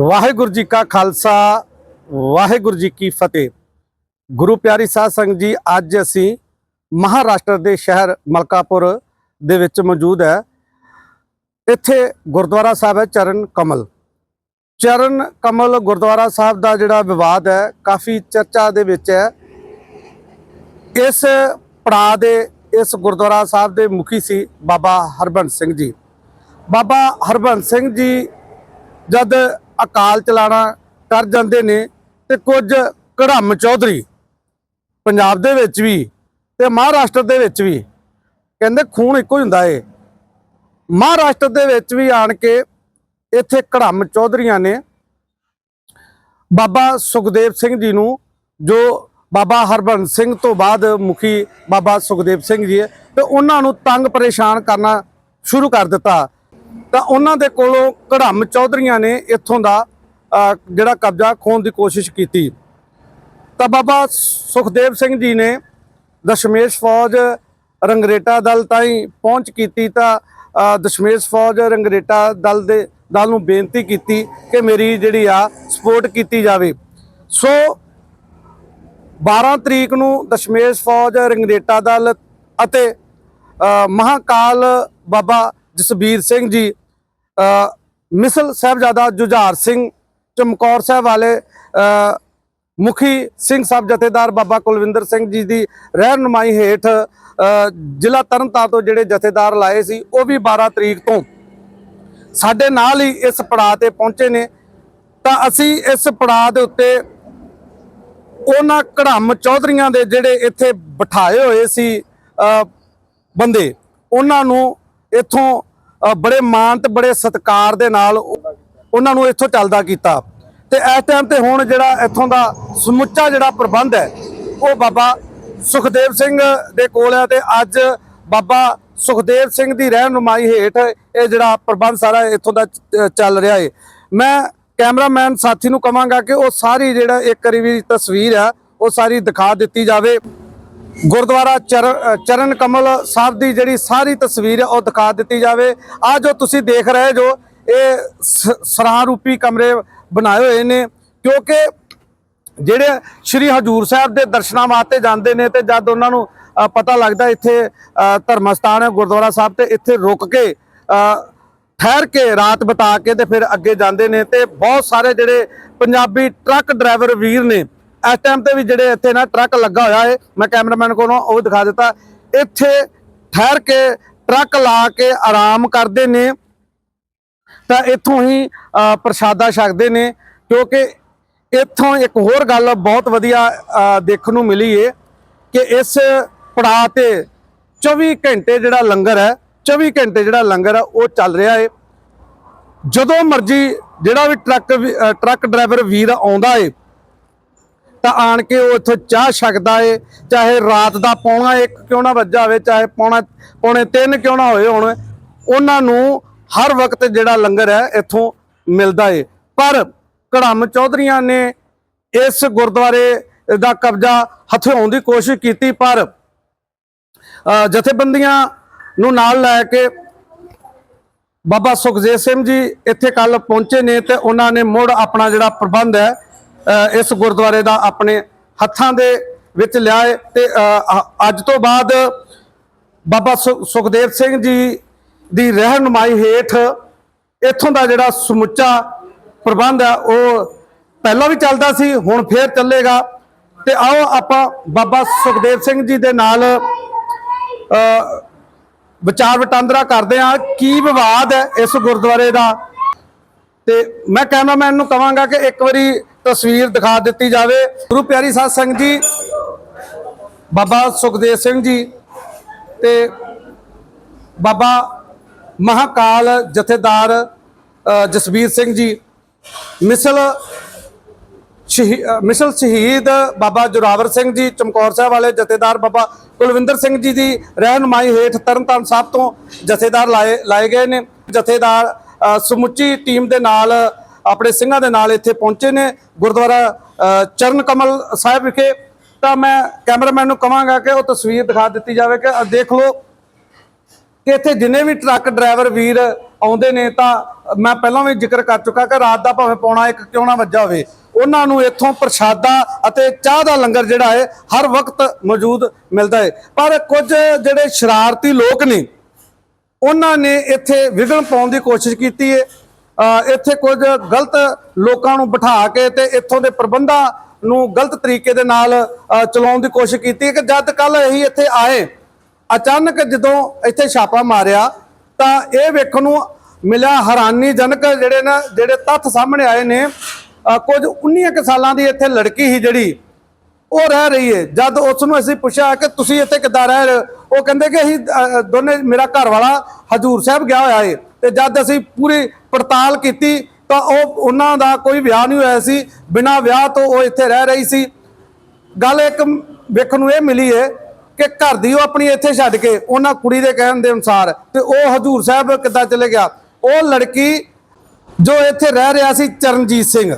ਵਾਹਿਗੁਰੂ ਜੀ ਕਾ ਖਾਲਸਾ, ਵਾਹਿਗੁਰੂ ਜੀ ਕੀ ਫਤਿਹ। ਗੁਰੂ ਪਿਆਰੀ ਸਾਧ ਸੰਗਤ ਜੀ, ਅੱਜ ਅਸੀਂ ਮਹਾਰਾਸ਼ਟਰ ਦੇ ਸ਼ਹਿਰ ਮਲਕਾਪੁਰ ਦੇ ਵਿੱਚ ਮੌਜੂਦ ਹੈ। ਇੱਥੇ ਗੁਰਦੁਆਰਾ ਸਾਹਿਬ ਹੈ ਚਰਨ ਕਮਲ। ਚਰਨ ਕਮਲ ਗੁਰਦੁਆਰਾ ਸਾਹਿਬ ਦਾ ਜਿਹੜਾ ਵਿਵਾਦ ਹੈ, ਕਾਫੀ ਚਰਚਾ ਦੇ ਵਿੱਚ ਹੈ। ਇਸ ਪੜਾਅ ਦੇ, ਇਸ ਗੁਰਦੁਆਰਾ ਸਾਹਿਬ ਦੇ ਮੁਖੀ ਸੀ ਬਾਬਾ ਹਰਬੰਸ ਸਿੰਘ ਜੀ। ਬਾਬਾ ਹਰਬੰਸ ਸਿੰਘ ਜੀ, ਜਦ ਅਕਾਲ ਚਲਾਣਾ ਕਰ ਜਾਂਦੇ ਨੇ ਤੇ ਕੁਝ ਕੜਮ ਚੌਧਰੀ ਪੰਜਾਬ ਦੇ ਵਿੱਚ ਵੀ ਤੇ ਮਹਾਰਾਸ਼ਟਰ ਦੇ ਵਿੱਚ ਵੀ ਕਹਿੰਦੇ ਖੂਨ ਇੱਕੋ ਹੀ ਹੁੰਦਾ ਏ। ਮਹਾਰਾਸ਼ਟਰ ਦੇ ਵਿੱਚ ਵੀ ਆਣ ਕੇ ਇੱਥੇ ਕੜਮ ਚੌਧਰੀਆਂ ਨੇ ਬਾਬਾ ਸੁਖਦੇਵ ਸਿੰਘ ਜੀ ਨੂੰ, ਜੋ ਬਾਬਾ ਹਰਬੰਸ ਸਿੰਘ ਤੋਂ ਬਾਅਦ ਮੁਖੀ ਬਾਬਾ ਸੁਖਦੇਵ ਸਿੰਘ ਜੀ ਹੈ, ਤੇ ਉਹਨਾਂ ਨੂੰ ਤੰਗ ਪਰੇਸ਼ਾਨ ਕਰਨਾ ਸ਼ੁਰੂ ਕਰ ਦਿੱਤਾ। ਤਾਂ ਉਹਨਾਂ ਦੇ ਕੋਲੋਂ ਕੜਮ ਚੌਧਰੀਆਂ ਨੇ ਇੱਥੋਂ ਦਾ ਜਿਹੜਾ ਕਬਜ਼ਾ ਖੋਣ ਦੀ ਕੋਸ਼ਿਸ਼ ਕੀਤੀ। ਤਾਂ ਬਾਬਾ ਸੁਖਦੇਵ ਸਿੰਘ ਜੀ ਨੇ ਦਸ਼ਮੇਸ਼ ਫੌਜ ਰੰਗਰੇਟਾ ਦਲ ਤਾਈਂ ਪਹੁੰਚ ਕੀਤੀ ਤਾਂ ਦਸ਼ਮੇਸ਼ ਫੌਜ ਰੰਗਰੇਟਾ ਦਲ ਦੇ ਦਲ ਨੂੰ ਬੇਨਤੀ ਕੀਤੀ ਕਿ ਮੇਰੀ ਜਿਹੜੀ ਆ ਸਪੋਰਟ ਕੀਤੀ ਜਾਵੇ। ਸੋ 12 ਤਰੀਕ ਨੂੰ ਦਸ਼ਮੇਸ਼ ਫੌਜ ਰੰਗਰੇਟਾ ਦਲ ਅਤੇ ਅ, ਮਹਾਕਾਲ ਬਾਬਾ ਜਸਬੀਰ ਸਿੰਘ ਜੀ ਮਿਸਲ ਸਾਹਿਬਜ਼ਾਦਾ ਜੁਝਾਰ ਸਿੰਘ, ਚਮਕੌਰ ਸਾਹਿਬ ਵਾਲੇ ਮੁਖੀ ਸਿੰਘ ਸਾਹਿਬ ਜਥੇਦਾਰ ਬਾਬਾ ਕੁਲਵਿੰਦਰ ਸਿੰਘ ਜੀ ਦੀ ਰਹਿਨੁਮਾਈ ਹੇਠ ਜ਼ਿਲ੍ਹਾ ਤਰਨਤਾਰਨ ਤੋਂ ਜਿਹੜੇ ਜਥੇਦਾਰ ਲਾਏ ਸੀ, ਉਹ ਵੀ 12 ਤਰੀਕ ਤੋਂ। ਸਾਡੇ ਨਾਲ ਹੀ ਇਸ ਪੜਾਅ ਤੇ ਪਹੁੰਚੇ ਨੇ। ਤਾਂ ਅਸੀਂ ਇਸ ਪੜਾਅ ਦੇ ਉੱਤੇ ਉਹਨਾਂ ਕੜਮ ਚੌਧਰੀਆਂ ਦੇ ਜਿਹੜੇ ਇੱਥੇ ਬਿਠਾਏ ਹੋਏ ਸੀ ਬੰਦੇ, ਉਹਨਾਂ ਨੂੰ ਇੱਥੋਂ ਬੜੇ ਮਾਣ ਤੇ ਬੜੇ ਸਤਿਕਾਰ ਦੇ ਨਾਲ ਉਹਨਾਂ ਨੂੰ ਇੱਥੋਂ ਚੱਲਦਾ ਕੀਤਾ। ਤੇ ਇਸ ਟਾਈਮ ਤੇ ਹੁਣ ਜਿਹੜਾ ਇੱਥੋਂ ਦਾ ਸਮੁੱਚਾ ਜਿਹੜਾ ਪ੍ਰਬੰਧ ਹੈ, ਉਹ ਬਾਬਾ ਸੁਖਦੇਵ ਸਿੰਘ ਦੇ ਕੋਲ ਹੈ ਤੇ ਅੱਜ ਬਾਬਾ ਸੁਖਦੇਵ ਸਿੰਘ ਦੀ ਰਹਿਨੁਮਾਈ ਹੇਠ ਇਹ ਜਿਹੜਾ ਪ੍ਰਬੰਧ ਸਾਰਾ ਇੱਥੋਂ ਦਾ ਚੱਲ ਰਿਹਾ ਹੈ ਮੈਂ ਕੈਮਰਾਮੈਨ ਸਾਥੀ ਨੂੰ ਕਵਾਂਗਾ ਕਿ ਉਹ ਸਾਰੀ ਜਿਹੜਾ ਇੱਕ ਵਾਰੀ ਵੀ ਤਸਵੀਰ ਆ ਉਹ ਸਾਰੀ ਦਿਖਾ ਦਿੱਤੀ ਜਾਵੇ। ਗੁਰਦੁਆਰਾ ਚਰ- ਚਰਨ ਕਮਲ ਸਾਹਿਬ ਦੀ ਜਿਹੜੀ ਸਾਰੀ ਤਸਵੀਰ ਹੈ, ਉਹ ਦਿਖਾ ਦਿੱਤੀ ਜਾਵੇ। ਆ ਜੋ ਤੁਸੀਂ ਦੇਖ ਰਹੇ ਜੋ, ਇਹ ਸ- ਸਰਾਂ ਰੂਪੀ ਕਮਰੇ ਬਣਾਏ ਹੋਏ ਨੇ, ਕਿਉਂਕਿ ਜਿਹੜੇ ਸ਼੍ਰੀ ਹਜੂਰ ਸਾਹਿਬ ਦੇ ਦਰਸ਼ਨਾਂ ਵਾਸਤੇ ਜਾਂਦੇ ਨੇ ਤੇ ਜਦ ਉਹਨਾਂ ਨੂੰ ਪਤਾ ਲੱਗਦਾ ਇੱਥੇ ਧਰਮ ਸਥਾਨ ਹੈ ਗੁਰਦੁਆਰਾ ਸਾਹਿਬ ਤੇ ਇੱਥੇ ਰੁਕ ਕੇ ਠਹਿਰ ਕੇ ਰਾਤ ਬਿਤਾ ਕੇ ਤੇ ਫਿਰ ਅੱਗੇ ਜਾਂਦੇ ਨੇ ਤੇ ਬਹੁਤ ਸਾਰੇ ਜਿਹੜੇ ਪੰਜਾਬੀ ਟਰੱਕ ਡਰਾਈਵਰ ਵੀਰ ਨੇ ਇਸ ਟਾਈਮ ਤੇ ਵੀ ਜਿਹੜੇ ਇੱਥੇ ਨਾ ਟਰੱਕ ਲੱਗਾ ਹੋਇਆ ਹੈ ਮੈਂ ਕੈਮਰਾਮੈਨ ਕੋਲੋਂ ਉਹ ਦਿਖਾ ਦਿੱਤਾ। ਇੱਥੇ ਠਹਿਰ ਕੇ ਟਰੱਕ ਲਾ ਕੇ ਆਰਾਮ ਕਰਦੇ ਨੇ। ਤਾਂ ਇੱਥੋਂ ਹੀ ਪ੍ਰਸ਼ਾਦਾ ਛਕਦੇ ਨੇ। ਕਿਉਂਕਿ ਇੱਥੋਂ ਇੱਕ ਹੋਰ ਗੱਲ ਬਹੁਤ ਵਧੀਆ ਦੇਖਣ ਨੂੰ ਮਿਲੀ ਏ ਕਿ ਇਸ ਪੜਾਅ ਤੇ 24 ਘੰਟੇ ਜਿਹੜਾ ਲੰਗਰ ਹੈ 24 ਘੰਟੇ ਜਿਹੜਾ ਲੰਗਰ ਹੈ, ਉਹ ਚੱਲ ਰਿਹਾ ਏ। ਜਦੋਂ ਮਰਜ਼ੀ ਜਿਹੜਾ ਵੀ ਟਰੱਕ ਵੀ- ਟਰੱਕ ਡਰਾਈਵਰ ਵੀਰ ਆਉਂਦਾ ਏ ਤਾਂ ਆਣ ਕੇ ਉਹ ਇੱਥੋਂ ਚਾਹ ਛਕਦਾ ਏ, ਚਾਹੇ ਰਾਤ ਦਾ ਪੌਣਾ ਇੱਕ ਕਿਉਂ ਨਾ ਵੱਜਾ ਹੋਵੇ ਚਾਹੇ ਪੌਣਾ, ਪੌਣੇ ਤਿੰਨ ਕਿਉਂ ਨਾ ਹੋਏ ਹੋਣ, ਉਹਨਾਂ ਨੂੰ ਹਰ ਵਕਤ ਜਿਹੜਾ ਲੰਗਰ ਹੈ ਇੱਥੋਂ ਮਿਲਦਾ ਏ। ਪਰ ਕੜਮ ਚੌਧਰੀਆਂ ਨੇ ਇਸ ਗੁਰਦੁਆਰੇ ਦਾ ਕਬਜ਼ਾ ਹਥਿਆਉਣ ਦੀ ਕੋਸ਼ਿਸ਼ ਕੀਤੀ, ਪਰ ਜਥੇਬੰਦੀਆਂ ਨੂੰ ਨਾਲ ਲੈ ਕੇ ਬਾਬਾ ਸੁਖਦੇਵ ਸਿੰਘ ਜੀ ਇੱਥੇ ਕੱਲ ਪਹੁੰਚੇ ਨੇ ਤੇ ਉਹਨਾਂ ਨੇ ਮੁੜ ਆਪਣਾ ਜਿਹੜਾ ਪ੍ਰਬੰਧ ਹੈ ਇਸ ਗੁਰਦੁਆਰੇ ਦਾ ਆਪਣੇ ਹੱਥਾਂ ਦੇ ਵਿੱਚ ਲਿਆਏ ਤੇ ਅੱਜ ਤੋਂ ਬਾਅਦ ਬਾਬਾ ਸੁ- ਸੁਖਦੇਵ ਸਿੰਘ ਜੀ ਦੀ ਰਹਿਨੁਮਾਈ ਹੇਠ ਇੱਥੋਂ ਦਾ ਜਿਹੜਾ ਸਮੁੱਚਾ ਪ੍ਰਬੰਧ ਹੈ, ਉਹ ਪਹਿਲਾਂ ਵੀ ਚੱਲਦਾ ਸੀ, ਹੁਣ ਫੇਰ ਚੱਲੇਗਾ। ਤੇ ਆਓ ਆਪਾਂ ਬਾਬਾ ਸੁਖਦੇਵ ਸਿੰਘ ਜੀ ਦੇ ਨਾਲ ਵਿਚਾਰ ਵਟਾਂਦਰਾ ਕਰਦੇ ਆ ਕੀ ਵਿਵਾਦ ਹੈ ਇਸ ਗੁਰਦੁਆਰੇ ਦਾ। ਤੇ ਮੈਂ ਕੈਮਰਾਮੈਨ ਨੂੰ ਕਹਾਂਗਾ ਕਿ ਇੱਕ ਵਾਰੀ ਤਸਵੀਰ ਦਿਖਾ ਦਿੱਤੀ ਜਾਵੇ। ਗੁਰੂ ਪਿਆਰੀ ਸਾਧ ਸੰਗਤ ਜੀ, ਬਾਬਾ ਸੁਖਦੇਵ ਸਿੰਘ ਜੀ ਤੇ ਬਾਬਾ ਮਹਾਕਾਲ ਜਥੇਦਾਰ ਜਸਵੀਰ ਸਿੰਘ ਜੀ, ਮਿਸਲ ਸ਼ਹੀ- ਮਿਸਲ ਸ਼ਹੀਦ ਬਾਬਾ ਜੁਰਾਵਰ ਸਿੰਘ ਜੀ, ਚਮਕੌਰ ਸਾਹਿਬ ਵਾਲੇ ਜਥੇਦਾਰ ਬਾਬਾ ਕੁਲਵਿੰਦਰ ਸਿੰਘ ਜੀ ਦੀ ਰਹਿਨੁਮਾਈ ਹੇਠ ਤਰਨਤਾਰਨ ਸਾਹਿਬ ਤੋਂ ਜਥੇਦਾਰ ਲਾਏ ਲਾਏ ਗਏ ਨੇ। ਜਥੇਦਾਰ ਸਮੁੱਚੀ ਟੀਮ ਦੇ ਨਾਲ ਆਪਣੇ ਸਿੰਘਾਂ ਦੇ ਨਾਲ ਇੱਥੇ ਪਹੁੰਚੇ ਨੇ ਗੁਰਦੁਆਰਾ ਚਰਨ ਕਮਲ ਸਾਹਿਬ ਵਿਖੇ। ਤਾਂ ਮੈਂ ਕੈਮਰਾਮੈਨ ਨੂੰ ਕਹਾਂਗਾ ਕਿ ਉਹ ਤਸਵੀਰ ਦਿਖਾ ਦਿੱਤੀ ਜਾਵੇ ਕਿ ਦੇਖ ਲਓ ਕਿ ਇੱਥੇ ਜਿੰਨੇ ਵੀ ਟਰੱਕ ਡਰਾਈਵਰ ਵੀਰ ਆਉਂਦੇ ਨੇ, ਤਾਂ ਮੈਂ ਪਹਿਲਾਂ ਵੀ ਜ਼ਿਕਰ ਕਰ ਚੁੱਕਾ ਕਿ ਰਾਤ ਦਾ ਭਾਵੇਂ ਪੌਣਾ ਇੱਕ ਕਿਉਂ ਨਾ ਵੱਜਾ ਹੋਵੇ, ਉਹਨਾਂ ਨੂੰ ਇੱਥੋਂ ਪ੍ਰਸ਼ਾਦਾ ਅਤੇ ਚਾਹ ਦਾ ਲੰਗਰ ਜਿਹੜਾ ਹੈ, ਹਰ ਵਕਤ ਮੌਜੂਦ ਮਿਲਦਾ ਹੈ। ਪਰ ਕੁਝ ਜਿਹੜੇ ਸ਼ਰਾਰਤੀ ਲੋਕ ਨੇ, ਉਹਨਾਂ ਨੇ ਇੱਥੇ ਵਿਘਨ ਪਾਉਣ ਦੀ ਕੋਸ਼ਿਸ਼ ਕੀਤੀ ਹੈ। ਇੱਥੇ ਕੁਝ ਗਲਤ ਲੋਕਾਂ ਨੂੰ ਬਿਠਾ ਕੇ ਤੇ ਇੱਥੋਂ ਦੇ ਪ੍ਰਬੰਧਾਂ ਨੂੰ ਗਲਤ ਤਰੀਕੇ ਦੇ ਨਾਲ ਚਲਾਉਣ ਦੀ ਕੋਸ਼ਿਸ਼ ਕੀਤੀ ਕਿ ਜਦ ਕੱਲ ਅਸੀਂ ਇੱਥੇ ਆਏ, ਅਚਾਨਕ ਜਦੋਂ ਇੱਥੇ ਛਾਪਾ ਮਾਰਿਆ, ਤਾਂ ਇਹ ਵੇਖਣ ਨੂੰ ਮਿਲਿਆ ਹੈਰਾਨੀਜਨਕ ਜਿਹੜੇ ਨਾ, ਜਿਹੜੇ ਤੱਥ ਸਾਹਮਣੇ ਆਏ ਨੇ ਕੁਝ 19 ਕੁ ਸਾਲਾਂ ਦੀ ਇੱਥੇ ਲੜਕੀ ਸੀ ਜਿਹੜੀ, ਉਹ ਰਹਿ ਰਹੀ ਹੈ ਜਦ ਉਸ ਨੂੰ ਅਸੀਂ ਪੁੱਛਿਆ ਕਿ ਤੁਸੀਂ ਇੱਥੇ ਕਿੱਦਾਂ ਰਹਿ ਰਹੇ ਹੋ, ਉਹ ਕਹਿੰਦੇ ਕਿ ਅਸੀਂ ਦੋਨੇ ਮੇਰਾ ਘਰ ਵਾਲਾ ਹਜੂਰ ਸਾਹਿਬ ਗਿਆ ਹੋਇਆ ਹੈ ਤੇ ਜਦ ਅਸੀਂ ਪੂਰੀ ਪੜਤਾਲ ਕੀਤੀ ਤਾਂ ਉਹ ਉਹਨਾਂ ਦਾ ਕੋਈ ਵਿਆਹ ਨਹੀਂ ਹੋਇਆ ਸੀ। ਬਿਨਾਂ ਵਿਆਹ ਤੋਂ ਉਹ ਇੱਥੇ ਰਹਿ ਰਹੀ ਸੀ। ਗੱਲ ਇੱਕ ਵੇਖਣ ਨੂੰ ਇਹ ਮਿਲੀ ਹੈ ਕਿ ਘਰ ਦੀ ਉਹ ਆਪਣੀ ਇੱਥੇ ਛੱਡ ਕੇ ਉਹਨਾਂ ਕੁੜੀ ਦੇ ਕਹਿਣ ਦੇ ਅਨੁਸਾਰ ਤੇ ਉਹ ਹਜੂਰ ਸਾਹਿਬ ਕਿੱਦਾਂ ਚਲੇ ਗਿਆ? ਉਹ ਲੜਕੀ ਜੋ ਇੱਥੇ ਰਹਿ ਰਿਹਾ ਸੀ ਚਰਨਜੀਤ ਸਿੰਘ।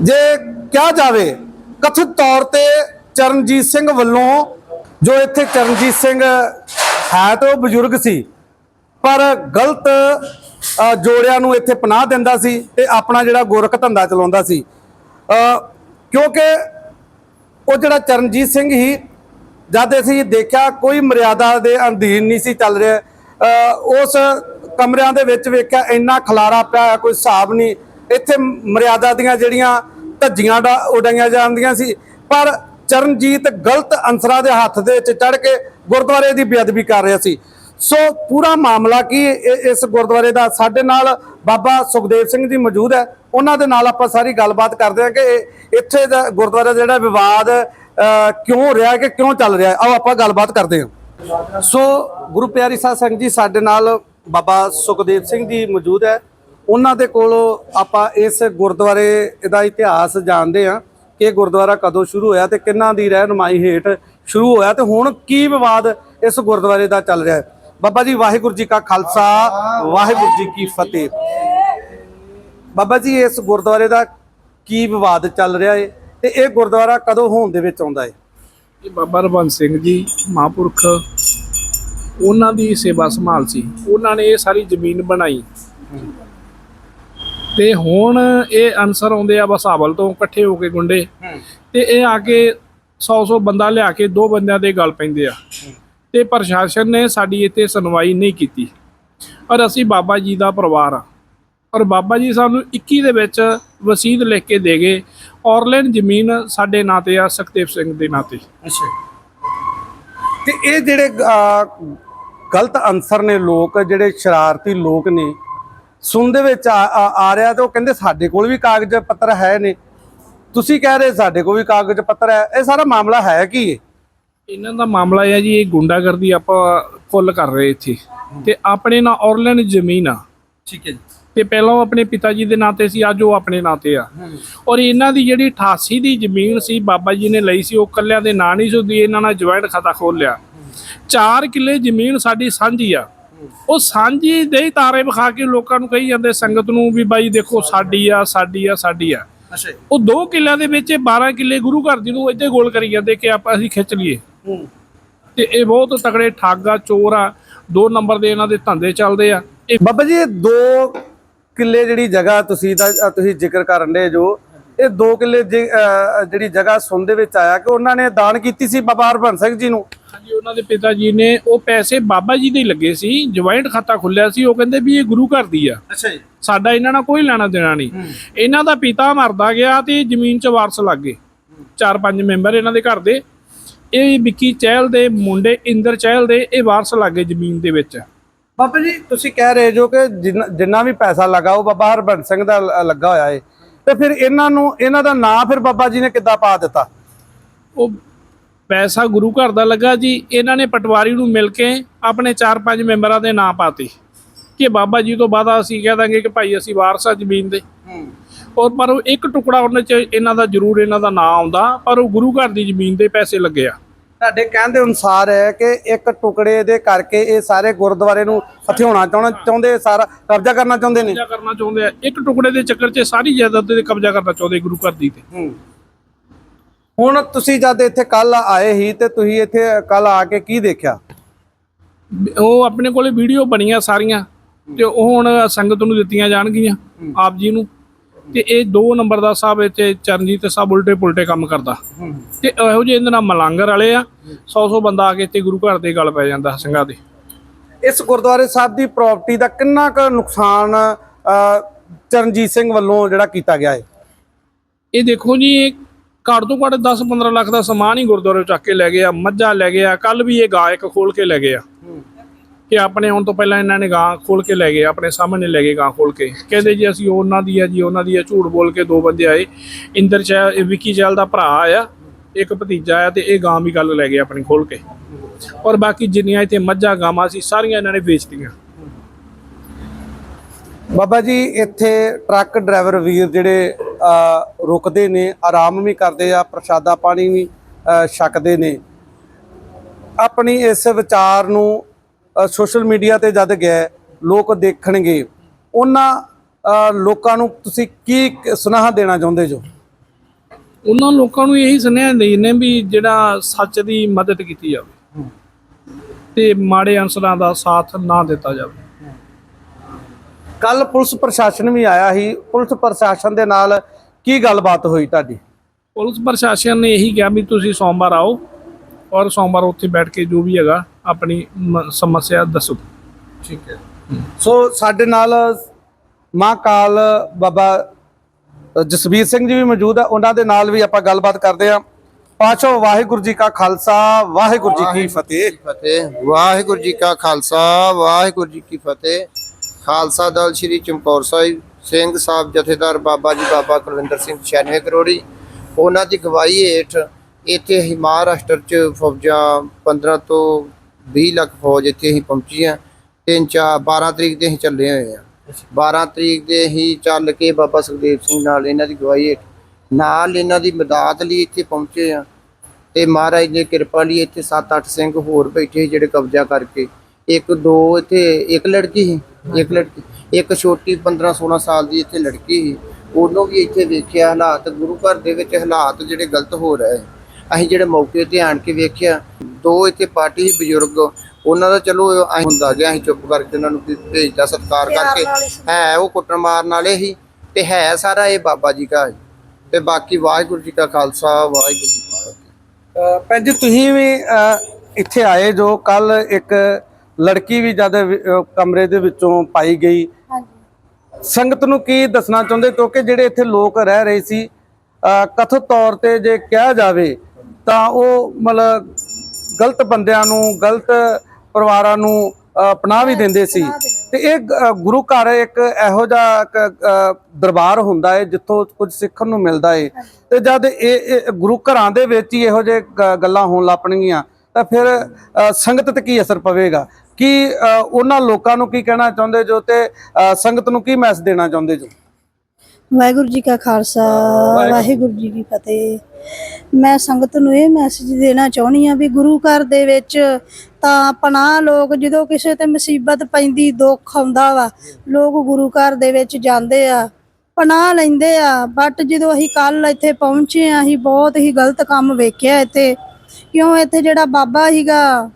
ਜੇ ਕਿਹਾ ਜਾਵੇ, ਕਥਿਤ ਤੌਰ ਤੇ ਚਰਨਜੀਤ ਸਿੰਘ ਵੱਲੋਂ ਜੋ ਇੱਥੇ ਚਰਨਜੀਤ ਸਿੰਘ ਹੈ ਤਾਂ ਉਹ ਬਜ਼ੁਰਗ ਸੀ ਪਰ ਗਲਤ ਜੋੜਿਆਂ ਨੂੰ ਇੱਥੇ ਪਨਾਹ ਦਿੰਦਾ ਸੀ ਤੇ ਆਪਣਾ ਜਿਹੜਾ ਗੋਰਖ ਧੰਦਾ ਚਲਾਉਂਦਾ ਸੀ। ਕਿਉਂਕਿ ਉਹ ਜਿਹੜਾ ਚਰਨਜੀਤ ਸਿੰਘ ਹੀ, ਜਦ ਅਸੀਂ ਦੇਖਿਆ ਕੋਈ ਮਰਿਆਦਾ ਦੇ ਅਧੀਨ ਨਹੀਂ ਸੀ ਚੱਲ ਰਿਹਾ ਉਸ ਕਮਰਿਆਂ ਦੇ ਵਿੱਚ ਵੇਖਿਆ ਇੰਨਾ ਖਲਾਰਾ ਪਿਆ ਕੋਈ ਹਿਸਾਬ ਨਹੀਂ। ਇੱਥੇ ਮਰਿਆਦਾ ਦੀਆਂ ਜਿਹੜੀਆਂ ਧੱਜੀਆਂ ਡਾ, ਉਡਾਈਆਂ ਜਾਂਦੀਆਂ ਸੀ। ਪਰ ਚਰਨਜੀਤ ਗਲਤ ਅਨਸਰਾਂ ਦੇ ਹੱਥ ਦੇ ਵਿੱਚ ਚੜ ਕੇ ਗੁਰਦੁਆਰੇ ਦੀ ਬੇਅਦਬੀ ਕਰ ਰਿਹਾ ਸੀ। ਸੋ ਪੂਰਾ ਮਾਮਲਾ ਕੀ ਇਹ- ਇਸ ਗੁਰਦੁਆਰੇ ਦਾ? ਸਾਡੇ ਨਾਲ ਬਾਬਾ ਸੁਖਦੇਵ ਸਿੰਘ ਜੀ ਮੌਜੂਦ ਹੈ। ਉਹਨਾਂ ਦੇ ਨਾਲ ਆਪਾਂ ਸਾਰੀ ਗੱਲਬਾਤ ਕਰਦੇ ਹਾਂ ਕਿ ਇੱਥੇ ਦਾ ਗੁਰਦੁਆਰਾ ਦਾ ਜਿਹੜਾ ਵਿਵਾਦ ਕਿਉਂ ਰਿਹਾ ਕਿ ਕਿਉਂ ਚੱਲ ਰਿਹਾ? ਹੈ। ਆਓ ਆਪਾਂ ਗੱਲਬਾਤ ਕਰਦੇ ਹਾਂ। ਸੋ ਗੁਰੂ ਪਿਆਰੀ ਸਾਹਿਬ ਸਿੰਘ ਜੀ, ਸਾਡੇ ਨਾਲ ਬਾਬਾ ਸੁਖਦੇਵ ਸਿੰਘ ਜੀ ਮੌਜੂਦ ਹੈ। ਉਹਨਾਂ ਦੇ ਕੋਲੋਂ ਆਪਾਂ ਇਸ ਗੁਰਦੁਆਰੇ ਦਾ ਇਤਿਹਾਸ ਜਾਣਦੇ ਹਾਂ ਕਿ ਗੁਰਦੁਆਰਾ ਕਦੋਂ ਸ਼ੁਰੂ ਹੋਇਆ ਤੇ ਕਿੰਨਾਂ ਦੀ ਰਹਿਨਮਾਈ ਹੇਠ ਸ਼ੁਰੂ ਹੋਇਆ ਤੇ ਹੁਣ ਕੀ ਵਿਵਾਦ ਇਸ ਗੁਰਦੁਆਰੇ ਦਾ ਚੱਲ ਰਿਹਾ ਹੈ। ਬਾਬਾ ਜੀ ਵਾਹਿਗੁਰੂ ਜੀ ਕਾ ਖਾਲਸਾ ਵਾਹਿਗੁਰੂ ਜੀ ਕੀ ਫਤਿਹ। ਬਾਬਾ ਜੀ ਇਸ ਗੁਰਦੁਆਰੇ ਦਾ ਕੀ ਵਿਵਾਦ ਚੱਲ ਰਿਹਾ ਹੈ ਤੇ ਇਹ ਗੁਰਦੁਆਰਾ ਕਦੋਂ ਹੋਣ ਦੇ ਵਿੱਚ ਆਉਂਦਾ ਹੈ ਇਹ ਬਾਬਾ ਰਵੰਤ ਸਿੰਘ ਜੀ ਮਹਾਂਪੁਰਖ ਉਹਨਾਂ ਦੀ ਸੇਵਾ ਸੰਭਾਲ ਸੀ। ਉਹਨਾਂ ਨੇ ਇਹ ਸਾਰੀ ਜ਼ਮੀਨ ਬਣਾਈ। ਤੇ ਹੁਣ ਇਹ ਅਨਸਰ ਆਉਂਦੇ ਆ ਬਸਾਵਲ ਤੋਂ ਇਕੱਠੇ ਹੋ ਕੇ ਗੁੰਡੇ। ਤੇ ਇਹ ਆ ਕੇ 100-100 ਬੰਦਾ ਲਿਆ ਕੇ ਦੋ ਬੰਦਿਆਂ ਦੇ ਗੱਲ ਪੈਂਦੇ ਆ। ਤੇ ਪ੍ਰਸ਼ਾਸਨ ਨੇ ਸਾਡੀ ਇੱਥੇ ਸੁਣਵਾਈ ਨਹੀਂ ਕੀਤੀ। ਔਰ ਅਸੀਂ ਬਾਬਾ ਜੀ ਦਾ ਪਰਿਵਾਰ ਆ ਔਰ ਬਾਬਾ ਜੀ ਸਾਨੂੰ 21 ਦੇ ਵਿੱਚ ਵਸੀਦ ਲਿਖ ਕੇ ਦੇ ਗਏ। ਔਰਲੈਂਡ ਜ਼ਮੀਨ ਸਾਡੇ ਨਾਂ ਤੇ ਆ, ਸੁਖਦੇਵ ਸਿੰਘ ਦੇ ਨਾਂ ਤੇ। ਅੱਛਾ। ਤੇ ਇਹ ਜਿਹੜੇ ਗਲਤ ਅਨਸਰ ਨੇ ਲੋਕ, ਜਿਹੜੇ ਸ਼ਰਾਰਤੀ ਲੋਕ ਨੇ ਸੁਣ ਦੇ ਵਿੱਚ ਆ, ਆ- ਆ ਰਿਹਾ ਤੇ ਉਹ ਕਹਿੰਦੇ ਸਾਡੇ ਕੋਲ ਵੀ ਕਾਗਜ਼ ਪੱਤਰ ਹੈ ਨੇ ਤੁਸੀਂ ਕਹਿ ਰਹੇ ਸਾਡੇ ਕੋਲ ਵੀ ਕਾਗਜ਼ ਪੱਤਰ ਹੈ। ਇਹ ਸਾਰਾ ਮਾਮਲਾ ਹੈ ਕੀ ਹੈ ਇਹਨਾਂ ਦਾ ਮਾਮਲਾ ਇਹ ਹੈ ਜੀ ਇਹ ਗੁੰਡਾਗਰਦੀ ਆਪਾਂ ਫੁੱਲ ਕਰ ਰਹੇ ਇੱਥੇ। ਤੇ ਆਪਣੇ ਨਾਲ ਔਰਲੈਂਡ ਜ਼ਮੀਨ ਆ। ਠੀਕ ਹੈ ਜੀ। ਤੇ ਪਹਿਲਾਂ ਉਹ ਆਪਣੇ ਪਿਤਾ ਜੀ ਦੇ ਨਾਂ ਤੇ ਸੀ ਅੱਜ ਉਹ ਆਪਣੇ ਨਾਂ ਤੇ ਆ। ਔਰ ਇਹਨਾਂ ਦੀ ਜਿਹੜੀ 88 ਦੀ ਜ਼ਮੀਨ ਸੀ ਬਾਬਾ ਜੀ ਨੇ ਲਈ ਸੀ ਉਹ ਕੱਲਿਆਂ ਦੇ ਨਾਂ ਨਹੀਂ ਸੀ ਇਹਨਾਂ ਨਾਲ ਜੁਆਇੰਟ ਖਾਤਾ ਖੋਲ ਲਿਆ। 4 ਕਿੱਲੇ ਜ਼ਮੀਨ ਸਾਡੀ ਸਾਂਝੀ ਆ। ਉਹ ਸਾਂਝੀ ਦੇ ਤਾਰੇ ਵਿਖਾ ਕੇ ਲੋਕਾਂ ਨੂੰ ਕਹੀ ਜਾਂਦੇ ਸੰਗਤ ਨੂੰ ਵੀ ਬਾਈ ਦੇਖੋ ਸਾਡੀ ਆ ਸਾਡੀ ਆ ਸਾਡੀ ਆ। ਅੱਛਾ ਉਹ 2 ਕਿੱਲਿਆਂ ਦੇ ਵਿੱਚ ਇਹ 12 ਕਿੱਲੇ ਗੁਰੂ ਘਰ ਜੀ ਨੂੰ ਇੱਥੇ ਗੋਲ ਕਰੀ ਜਾਂਦੇ ਕਿ ਆਪਾਂ ਅਸੀਂ ਖਿੱਚ ਲਈਏ। ਤੇ ਇਹ ਬਹੁਤ ਤਕੜੇ ਠੱਗ ਆ ਚੋਰ ਆ। ਦੋ ਨੰਬਰ ਦੇ ਇਹਨਾਂ ਦੇ ਧੰਦੇ ਚੱਲਦੇ ਆ। ਇਹ ਬਾਬਾ ਜੀ ਇਹ 2 ਕਿੱਲੇ ਜਿਹੜੀ ਜਗ੍ਹਾ ਤੁਸੀਂ ਦਾ ਤੁਸੀਂ ਜ਼ਿਕਰ ਕਰਨ ਦੇ ਜੋ ਇਹ 2 ਕਿੱਲੇ ਜਿਹੜੀ ਜਗ੍ਹਾ ਸੁਣ ਦੇ ਵਿੱਚ ਆਇਆ ਕਿ ਉਹਨਾਂ ਨੇ ਦਾਨ ਕੀਤੀ ਸੀ ਬਾਬਾ ਹਰਭੰਸ ਸਿੰਘ ਜੀ ਨੂੰ? ਹਾਂਜੀ ਉਹਨਾਂ ਦੇ ਪਿਤਾ ਜੀ ਨੇ ਉਹ ਪੈਸੇ ਬਾਬਾ ਜੀ ਦੇ ਲੱਗੇ ਸੀ ਜੁਆਇੰਟ ਖਾਤਾ ਖੁੱਲਿਆ ਸੀ ਉਹ ਕਹਿੰਦੇ ਵੀ ਇਹ ਗੁਰੂ ਘਰ ਦੀ ਆ। ਅੱਛਾ ਜੀ। ਸਾਡਾ ਇਹਨਾਂ ਨਾਲ ਕੋਈ ਲੈਣਾ ਦੇਣਾ ਨਹੀਂ। ਇਹਨਾਂ ਦਾ ਪਿਤਾ ਮਰਦਾ ਗਿਆ ਤੇ ਜ਼ਮੀਨ 'ਚ ਵਾਰਸ ਲੱਗ ਗਏ। ਚਾਰ ਪੰਜ ਮੈਂਬਰ ਇਹਨਾਂ ਦੇ ਘਰ ਦੇ। ਇਹ ਵਿੱਕੀ ਚਹਿਲ ਦੇ ਮੁੰਡੇ ਇੰਦਰ ਚਹਿਲ ਦੇ ਇਹ ਵਾਰਸ ਲੱਗ ਜ਼ਮੀਨ ਦੇ ਵਿੱਚ। ਬਾਬਾ ਜੀ ਤੁਸੀਂ ਕਹਿ ਰਹੇ ਜੋ ਕਿ ਜਿੰਨਾ- ਜਿੰਨਾ ਵੀ ਪੈਸਾ ਲੱਗਾ ਉਹ ਬਾਬਾ ਹਰਭੰਸ ਸਿੰਘ ਦਾ ਲ- ਲੱਗਾ ਹੋਇਆ ਏ। ਤੇ ਫਿਰ ਇਹਨਾਂ ਨੂੰ ਇਹਨਾਂ ਦਾ ਨਾਂ ਫਿਰ ਬਾਬਾ ਜੀ ਨੇ ਕਿੱਦਾਂ ਪਾ ਦਿੱਤਾ? ਉਹ ਪੈਸਾ ਗੁਰੂ ਘਰ ਦਾ ਲੱਗਾ ਜੀ ਇਹਨਾਂ ਨੇ ਪਟਵਾਰੀ ਨੂੰ ਮਿਲ ਕੇ ਆਪਣੇ ਚਾਰ ਪੰਜ ਮੈਂਬਰਾਂ ਦੇ ਨਾਂ ਪਾਤੇ। ਕਿ ਬਾਬਾ ਜੀ ਤੋਂ ਬਾਅਦ ਅਸੀਂ ਕਹਿ ਦਾਂਗੇ ਕਿ ਭਾਈ ਅਸੀਂ ਵਾਰਸ ਆ ਜ਼ਮੀਨ ਦੇ। ਔਰ ਪਰ ਉਹ ਇੱਕ ਟੁਕੜਾ ਉਹਨਾਂ 'ਚ ਇਹਨਾਂ ਦਾ ਜ਼ਰੂਰ ਇਹਨਾਂ ਦਾ ਨਾਂ ਆਉਂਦਾ ਪਰ ਉਹ ਗੁਰੂ ਘਰ ਦੀ ਜ਼ਮੀਨ ਦੇ ਪੈਸੇ ਲੱਗੇ ਆ। ਤੁਹਾਡੇ ਕਹਿਣ ਦੇ ਅਨੁਸਾਰ ਹੈ ਕਿ ਇੱਕ ਟੁਕੜੇ ਦੇ ਕਰਕੇ ਇਹ ਸਾਰੇ ਗੁਰਦੁਆਰੇ ਨੂੰ ਹਥਿਆਉਣਾ ਚਾਹੁੰਦੇ ਚਾਹੁੰਦੇ ਸਾਰਾ ਕਬਜ਼ਾ ਕਰਨਾ ਚਾਹੁੰਦੇ ਨੇ? ਕਬਜ਼ਾ ਕਰਨਾ ਚਾਹੁੰਦੇ ਆ। ਇੱਕ ਟੁਕੜੇ ਦੇ ਚੱਕਰ 'ਚ ਸਾਰੀ ਜਾਇਦਾਦ ਤੇ ਕਬਜ਼ਾ ਕਰਨਾ ਚਾਹੁੰਦੇ ਗੁਰੂ ਘਰ ਦੀ ਤੇ। ਹੁਣ ਤੁਸੀਂ ਜਦ ਇੱਥੇ ਕੱਲ ਆਏ ਹੀ ਤੇ ਤੁਸੀਂ ਇੱਥੇ ਕੱਲ ਆ ਕੇ ਕੀ ਦੇਖਿਆ? ਉਹ ਆਪਣੇ ਕੋਲੇ ਵੀਡੀਓ ਬਣੀਆਂ ਸਾਰੀਆਂ ਤੇ ਉਹ ਹੁਣ ਸੰਗਤ ਨੂੰ ਦਿੱਤੀਆਂ ਜਾਣਗੀਆਂ ਆਪ ਜੀ ਨੂੰ। ਤੇ ਇਹ ਦੋ ਨੰਬਰ ਦਾ ਸਾਹਿਬ ਇੱਥੇ ਚਰਨਜੀਤ ਸਾਹਿਬ ਉਲਟੇ ਪੁਲਟੇ ਕੰਮ ਕਰਦਾ। ਤੇ ਇਹੋ ਜਿਹੇ ਇਹਦੇ ਨਾਲ ਮਲੰਗਰ ਵਾਲੇ ਆ 100 100 ਬੰਦਾ ਆ ਕੇ ਇੱਥੇ ਗੁਰੂ ਘਰ ਦੇ ਗੱਲ ਪੈ ਜਾਂਦਾ ਸਿੰਘਾਂ ਦੇ। ਇਸ ਗੁਰਦੁਆਰੇ ਸਾਹਿਬ ਦੀ ਪ੍ਰਾਪਰਟੀ ਦਾ ਕਿੰਨਾ ਕੁ ਨੁਕਸਾਨ ਚਰਨਜੀਤ ਸਿੰਘ ਵੱਲੋਂ ਜਿਹੜਾ ਕੀਤਾ ਗਿਆ ਹੈ? ਇਹ ਦੇਖੋ ਜੀ ਇਹ ਘੱਟ ਤੋਂ ਘੱਟ 10-15 ਲੱਖ ਦਾ ਸਮਾਨ ਹੀ ਗੁਰਦੁਆਰੇ ਚੱਕ ਕੇ ਲੈ ਗਏ ਆ ਮੱਝਾਂ ਲੈ ਗਏ ਆ ਕੱਲ ਵੀ ਇਹ ਗਾਂ ਇੱਕ ਖੋਲ ਕੇ ਲੈ ਗਏ ਆ। ਕਿ ਆਪਣੇ ਆਉਣ ਤੋਂ ਪਹਿਲਾਂ ਇਹਨਾਂ ਨੇ ਗਾਂ ਖੋਲ ਕੇ ਲੈ ਗਏ, ਆਪਣੇ ਸਾਹਮਣੇ ਲੈ ਗਏ ਗਾਂ ਖੋਲ ਕੇ। ਕਹਿੰਦੇ ਜੀ ਅਸੀਂ ਉਹਨਾਂ ਦੀ ਆ ਜੀ, ਉਹਨਾਂ ਦੀ ਆ ਝੂਠ ਬੋਲ ਕੇ ਦੋ ਬੰਦੇ ਆਏ। ਇੰਦਰ ਚਹਿਲ, ਇਹ ਵਿੱਕੀ ਚਹਿਲ ਦਾ ਭਰਾ ਆਇਆ, ਇੱਕ ਭਤੀਜਾ ਆਇਆ ਤੇ ਇਹ ਗਾਂ ਵੀ ਗੱਲ ਲੈ ਗਏ ਆਪਣੀ ਖੋਲ ਕੇ। ਔਰ ਬਾਕੀ ਜਿੰਨੀਆਂ ਇੱਥੇ ਮੱਝਾਂ ਗਾਵਾਂ ਸੀ, ਸਾਰੀਆਂ ਇਹਨਾਂ ਨੇ ਵੇਚਤੀਆਂ। ਬਾਬਾ ਜੀ, ਇੱਥੇ ਟਰੱਕ ਡਰਾਈਵਰ ਵੀਰ ਜਿਹੜੇ ਰੁਕਦੇ ਨੇ, ਆਰਾਮ ਵੀ ਕਰਦੇ ਆ, ਪ੍ਰਸ਼ਾਦਾ ਪਾਣੀ ਵੀ ਛਕਦੇ ਨੇ। ਆਪਣੀ ਇਸ ਵਿਚਾਰ ਨੂੰ ਸੋਸ਼ਲ ਮੀਡੀਆ ਤੇ ਜਦ ਗਏ ਲੋਕ ਦੇਖਣਗੇ ਉਹਨਾਂ ਲੋਕਾਂ ਨੂੰ ਤੁਸੀਂ ਕੀ ਸੁਨੇਹਾ ਦੇਣਾ ਚਾਹੁੰਦੇ ਜੋ? ਉਹਨਾਂ ਲੋਕਾਂ ਨੂੰ ਇਹੀ ਸੁਨੇਹਾ ਦੇਣੇ ਵੀ ਜਿਹੜਾ ਸੱਚ ਦੀ ਮਦਦ ਕੀਤੀ ਜਾਵੇ। ਤੇ ਮਾੜੇ ਅਨਸਰਾਂ ਦਾ ਸਾਥ ਨਾ ਦਿੱਤਾ ਜਾਵੇ। ਕੱਲ ਪੁਲਿਸ ਪ੍ਰਸ਼ਾਸਨ ਵੀ ਆਇਆ ਸੀ। ਪੁਲਿਸ ਪ੍ਰਸ਼ਾਸਨ ਦੇ ਨਾਲ ਕੀ ਗੱਲਬਾਤ ਹੋਈ ਤੁਹਾਡੀ? ਪੁਲਿਸ ਪ੍ਰਸ਼ਾਸਨ ਨੇ ਇਹੀ ਕਿਹਾ ਵੀ ਤੁਸੀਂ ਸੋਮਵਾਰ ਆਓ। ਔਰ ਸੋਮਵਾਰ ਉੱਥੇ ਬੈਠ ਕੇ ਜੋ ਵੀ ਹੈਗਾ ਆਪਣੀ ਮ- ਸਮੱਸਿਆ ਦੱਸੋ। ਠੀਕ ਹੈ। ਸੋ ਸਾਡੇ ਨਾਲ ਮਹਾਕਾਲ ਬਾਬਾ ਅ, ਜਸਵੀਰ ਸਿੰਘ ਜੀ ਵੀ ਮੌਜੂਦ ਆ ਉਹਨਾਂ ਦੇ ਨਾਲ ਵੀ ਆਪਾਂ ਗੱਲਬਾਤ ਕਰਦੇ ਆ ਪਾਸ਼ੋ ਵਾਹਿਗੁਰੂ ਜੀ ਕਾ ਖਾਲਸਾ ਵਾਹਿਗੁਰੂ ਜੀ ਕੀ ਫਤਿਹ। ਫਤਿਹ। ਵਾਹਿਗੁਰੂ ਜੀ ਕਾ ਖਾਲਸਾ ਵਾਹਿਗੁਰੂ ਜੀ ਕੀ ਫਤਿਹ। ਖਾਲਸਾ ਦਲ ਸ੍ਰੀ ਚਮਕੌਰ ਸਾਹਿਬ ਸਿੰਘ ਸਾਹਿਬ ਜਥੇਦਾਰ ਬਾਬਾ ਜੀ ਬਾਬਾ ਕੁਲਵਿੰਦਰ ਸਿੰਘ 96 ਕਰੋੜੀ। ਉਹਨਾਂ ਦੀ ਗਵਾਹੀ ਹੇਠ ਇੱਥੇ ਅਸੀਂ ਮਹਾਰਾਸ਼ਟਰ ਚ ਫੌਜਾਂ 15 ਤੋਂ 20 ਲੱਖ ਫੌਜ ਇੱਥੇ ਅਸੀਂ ਪਹੁੰਚੀ ਆ ਤਿੰਨ ਚਾਰ 12 ਤਰੀਕ ਦੇ ਅਸੀਂ ਚੱਲੇ ਹੋਏ ਆ 12 ਤਰੀਕ ਦੇ ਅਸੀਂ ਚੱਲ ਕੇ ਬਾਬਾ ਸੁਖਦੇਵ ਸਿੰਘ ਨਾਲ ਇਹਨਾਂ ਦੀ ਗਵਾਹੀ ਹੇਠ ਨਾਲ ਇਹਨਾਂ ਦੀ ਮਦਦ ਲਈ ਇੱਥੇ ਪਹੁੰਚੇ ਆ ਤੇ ਮਹਾਰਾਜ ਦੀ ਕਿਰਪਾ ਲਈ ਇੱਥੇ 7-8 ਸਿੰਘ ਹੋਰ ਬੈਠੇ ਸੀ ਜਿਹੜੇ ਕਬਜ਼ਾ ਕਰਕੇ। ਇੱਕ ਦੋ ਇੱਥੇ, ਇੱਕ ਲੜਕੀ ਸੀ, ਇੱਕ ਲੜਕੀ, ਇੱਕ ਛੋਟੀ 15-16 ਸਾਲ ਦੀ ਇੱਥੇ ਲੜਕੀ ਸੀ। ਉਹਨੂੰ ਵੀ ਇੱਥੇ ਵੇਖਿਆ ਹਾਲਾਤ, ਗੁਰੂ ਘਰ ਦੇ ਵਿੱਚ ਹਾਲਾਤ ਜਿਹੜੇ ਗਲਤ ਹੋ ਰਹੇ। ਅਸੀਂ ਜਿਹੜੇ ਮੌਕੇ ਤੇ ਆਣ ਕੇ ਵੇਖਿਆ ਦੋ ਇੱਥੇ ਪਾਰਟੀ ਸੀ ਬਜ਼ੁਰਗ ਉਹਨਾਂ ਦਾ ਚਲੋ ਅਸੀਂ ਹੁੰਦਾ ਗਿਆ ਅਸੀਂ ਚੁੱਪ ਕਰਕੇ ਉਹਨਾਂ ਨੂੰ ਭੇਜਦਾ ਸਤਿਕਾਰ ਕਰਕੇ। ਹੈ ਉਹ ਕੁੱਟਣ ਮਾਰਨ ਵਾਲੇ ਸੀ ਤੇ ਹੈ ਸਾਰਾ ਇਹ ਬਾਬਾ ਜੀ ਦਾ ਹੈ। ਤੇ ਬਾਕੀ ਵਾਹਿਗੁਰੂ ਜੀ ਕਾ ਖਾਲਸਾ ਵਾਹਿਗੁਰੂ ਜੀ ਕੀ ਫਤਿਹ। ਭੈਣ ਜੀ ਤੁਸੀਂ ਵੀ ਇੱਥੇ ਆਏ ਜੋ ਕੱਲ ਇੱਕ ਲੜਕੀ ਵੀ ਜਦ ਕਮਰੇ ਦੇ ਵਿੱਚੋਂ ਪਾਈ ਗਈ। ਸੰਗਤ ਨੂੰ ਕੀ ਦੱਸਣਾ ਚਾਹੁੰਦੇ? ਕਿਉਂਕਿ ਜਿਹੜੇ ਇੱਥੇ ਲੋਕ ਰਹਿ ਰਹੇ ਸੀ ਕਥਿਤ ਤੌਰ ਤੇ ਜੇ ਕਿਹਾ ਜਾਵੇ ਤਾਂ ਉਹ ਮਤਲਬ ਗਲਤ ਬੰਦਿਆਂ ਨੂੰ ਗਲਤ ਪਰਿਵਾਰਾਂ ਨੂੰ ਅ, ਪਨਾਹ ਵੀ ਦਿੰਦੇ ਸੀ। ਤੇ ਇਹ ਗੁਰੂ ਘਰ ਇੱਕ ਇਹੋ ਜਿਹਾ ਦਰਬਾਰ ਹੁੰਦਾ ਹੈ ਜਿੱਥੋਂ ਕੁਝ ਸਿੱਖਣ ਨੂੰ ਮਿਲਦਾ ਹੈ ਤੇ ਜਦ ਇਹ ਗੁਰੂ ਘਰਾਂ ਦੇ ਵਿੱਚ ਹੀ ਇਹੋ ਜਿਹੇ ਗੱਲਾਂ ਹੋਣ ਲੱਪਣਗੀਆਂ ਤਾਂ ਫਿਰ ਸੰਗਤ ਤੇ ਕੀ ਅਸਰ ਪਵੇਗਾ? ਕੀ ਉਹਨਾਂ ਲੋਕਾਂ ਨੂੰ ਕੀ ਕਹਿਣਾ ਚਾਹੁੰਦੇ ਜੋ ਤੇ ਸੰਗਤ ਨੂੰ ਕੀ ਮੈਸੇਜ ਦੇਣਾ ਚਾਹੁੰਦੇ ਜੋ? ਵਾਹਿਗੁਰੂ ਜੀ ਕਾ ਖਾਲਸਾ ਵਾਹਿਗੁਰੂ ਜੀ ਕੀ ਫਤਿਹ। ਮੈਂ ਸੰਗਤ ਨੂੰ ਇਹ ਮੈਸੇਜ ਦੇਣਾ ਚਾਹੁੰਦੀ ਆ ਵੀ ਗੁਰੂ ਘਰ ਦੇ ਵਿੱਚ ਤਾਂ ਪਨਾਹ ਲੋਕ ਜਦੋਂ ਕਿਸੇ ਤੇ ਮੁਸੀਬਤ ਪੈਂਦੀ ਦੁੱਖ ਆਉਂਦਾ ਵਾ ਲੋਕ ਗੁਰੂ ਘਰ ਦੇ ਵਿੱਚ ਜਾਂਦੇ ਆ ਪਨਾਹ ਲੈਂਦੇ ਆ। ਬਟ ਜਦੋਂ ਅਸੀਂ ਕੱਲ ਇੱਥੇ ਪਹੁੰਚੇ ਆ ਅਸੀਂ ਬਹੁਤ ਹੀ ਗਲਤ ਕੰਮ ਵੇਖਿਆ ਇੱਥੇ। ਕਿਉਂ? ਇੱਥੇ ਜਿਹੜਾ ਬਾਬਾ ਸੀਗਾ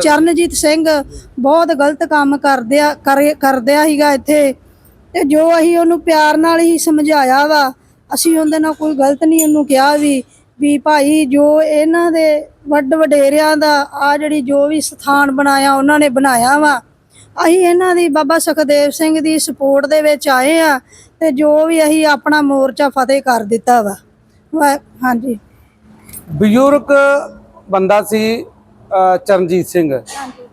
ਚਰਨਜੀਤ ਸਿੰਘ ਬਹੁਤ ਗਲਤ ਕੰਮ ਕਰਦਿਆ ਕਰੇ- ਕਰਦਿਆ ਸੀਗਾ ਇੱਥੇ। ਤੇ ਜੋ ਅਸੀਂ ਉਹਨੂੰ ਪਿਆਰ ਨਾਲ ਹੀ ਸਮਝਾਇਆ ਵਾ ਅਸੀਂ ਉਹਦੇ ਨਾਲ ਕੋਈ ਗਲਤ ਨਹੀਂ ਉਹਨੂੰ ਕਿਹਾ ਵੀ ਵੀ ਭਾਈ ਜੋ ਇਹਨਾਂ ਦੇ ਵੱਡ ਵਡੇਰਿਆਂ ਦਾ ਆ ਜਿਹੜੀ ਜੋ ਵੀ ਸਥਾਨ ਬਣਾਇਆ ਉਹਨਾਂ ਨੇ ਬਣਾਇਆ ਵਾ ਅਸੀਂ ਇਹਨਾਂ ਦੀ ਬਾਬਾ ਸੁਖਦੇਵ ਸਿੰਘ ਦੀ ਸਪੋਰਟ ਦੇ ਵਿੱਚ ਆਏ ਆ ਤੇ ਜੋ ਵੀ ਅਸੀਂ ਆਪਣਾ ਮੋਰਚਾ ਫਤਿਹ ਕਰ ਦਿੱਤਾ ਵਾ। ਹਾਂਜੀ। ਬਜ਼ੁਰਗ ਬੰਦਾ ਸੀ ਚਰਨਜੀਤ ਸਿੰਘ।